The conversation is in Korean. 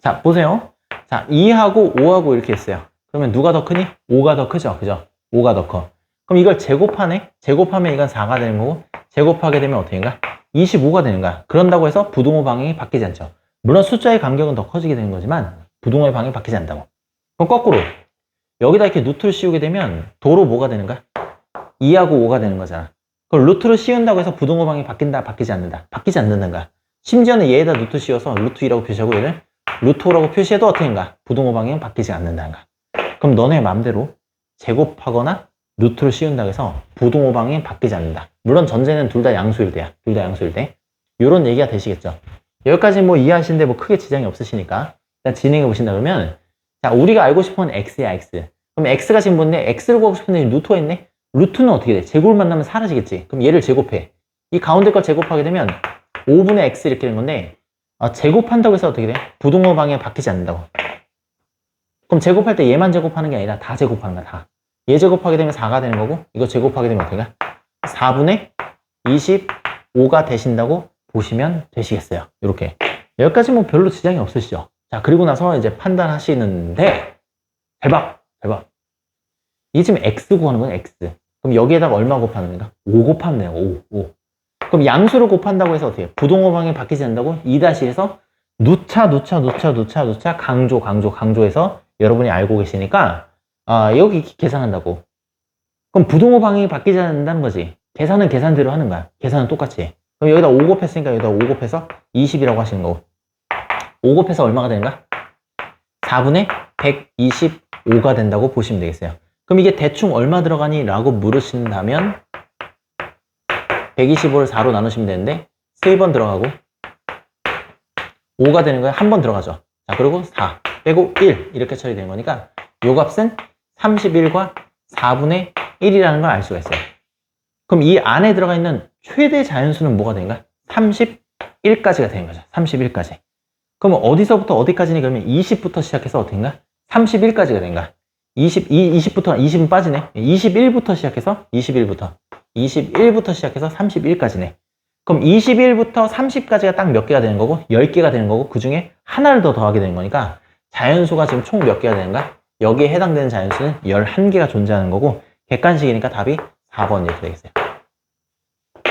자, 보세요. 자, 2하고 5하고 이렇게 했어요. 그러면 누가 더 크니? 5가 더 크죠? 그죠? 5가 더 커. 그럼 이걸 제곱하네? 제곱하면 이건 4가 되는 거고, 제곱하게 되면 어떻게 된가? 25가 되는 거야. 그런다고 해서 부동호 방향이 바뀌지 않죠. 물론 숫자의 간격은 더 커지게 되는 거지만, 부동호의 방향이 바뀌지 않는다고. 그럼 거꾸로. 여기다 이렇게 루트를 씌우게 되면, 도로 뭐가 되는가? 2하고 5가 되는 거잖아. 그걸 루트를 씌운다고 해서 부동호 방향이 바뀐다, 바뀌지 않는다. 바뀌지 않는다가. 심지어는 얘에다 루트 씌워서 루트 2라고 표시하고 얘를 루트 5라고 표시해도 어떻게 된가? 부동호 방향은 바뀌지 않는다가. 그럼 너네 마음대로 제곱하거나 루트를 씌운다고 해서 부동호 방향이 바뀌지 않는다. 물론 전제는 둘 다 양수일 때야. 둘 다 양수일 때. 요런 얘기가 되시겠죠. 여기까지 뭐 이해하시는데 뭐 크게 지장이 없으시니까 일단 진행해 보신다 그러면 자, 우리가 알고 싶은 건 x야, x. 그럼 x가 지금 뭔데? x를 구하고 싶은데 루트가 있네? 루트는 어떻게 돼? 제곱을 만나면 사라지겠지. 그럼 얘를 제곱해. 이 가운데 걸 제곱하게 되면 5분의 x 이렇게 되는 건데 아, 제곱한다고 해서 어떻게 돼? 부동호 방향이 바뀌지 않는다고. 그럼 제곱할 때 얘만 제곱하는 게 아니라 다 제곱하는 거야, 다. 얘 제곱하게 되면 4가 되는 거고 이거 제곱하게 되면 어떻게 돼? 4분의 25가 되신다고 보시면 되시겠어요. 이렇게. 여기까지 뭐 별로 지장이 없으시죠? 자, 그리고 나서 이제 판단하시는데 대박! 대박! 이게 지금 x 구하는 건 x. 그럼 여기에다가 얼마 곱하는 건가? 5 곱하면 돼요. 5, 5. 그럼 양수를 곱한다고 해서 어떻게 해요? 부동호 방향이 바뀌지 않는다고? 2-1에서 누차, 누차, 누차, 누차, 누차, 강조, 강조, 강조해서 여러분이 알고 계시니까 아, 여기 계산한다고. 그럼 부동호 방향이 바뀌지 않는다는 거지. 계산은 계산대로 하는 거야. 계산은 똑같이 해. 그럼 여기다 5 곱했으니까 여기다 5 곱해서 20이라고 하시는 거고. 5 곱해서 얼마가 되는가? 4분의 125가 된다고 보시면 되겠어요. 그럼 이게 대충 얼마 들어가니? 라고 물으신다면 125를 4로 나누시면 되는데 3번 들어가고 5가 되는 거예요. 한 번 들어가죠. 자, 그리고 4 빼고 1 이렇게 처리되는 거니까 요 값은 31과 4분의 1이라는 걸 알 수가 있어요. 그럼 이 안에 들어가 있는 최대 자연수는 뭐가 되는가? 31까지가 되는 거죠. 31까지. 그러면 어디서부터 어디까지니? 그러면 20부터 시작해서 어떻게인가? 31까지가 된가? 20, 20부터, 20은 빠지네. 21부터 시작해서 21부터. 21부터 시작해서 31까지네. 그럼 21부터 30까지가 딱 몇 개가 되는 거고, 10개가 되는 거고, 그 중에 하나를 더 더하게 되는 거니까, 자연수가 지금 총 몇 개가 되는가? 여기에 해당되는 자연수는 11개가 존재하는 거고, 객관식이니까 답이 4번 이렇게 되겠어요.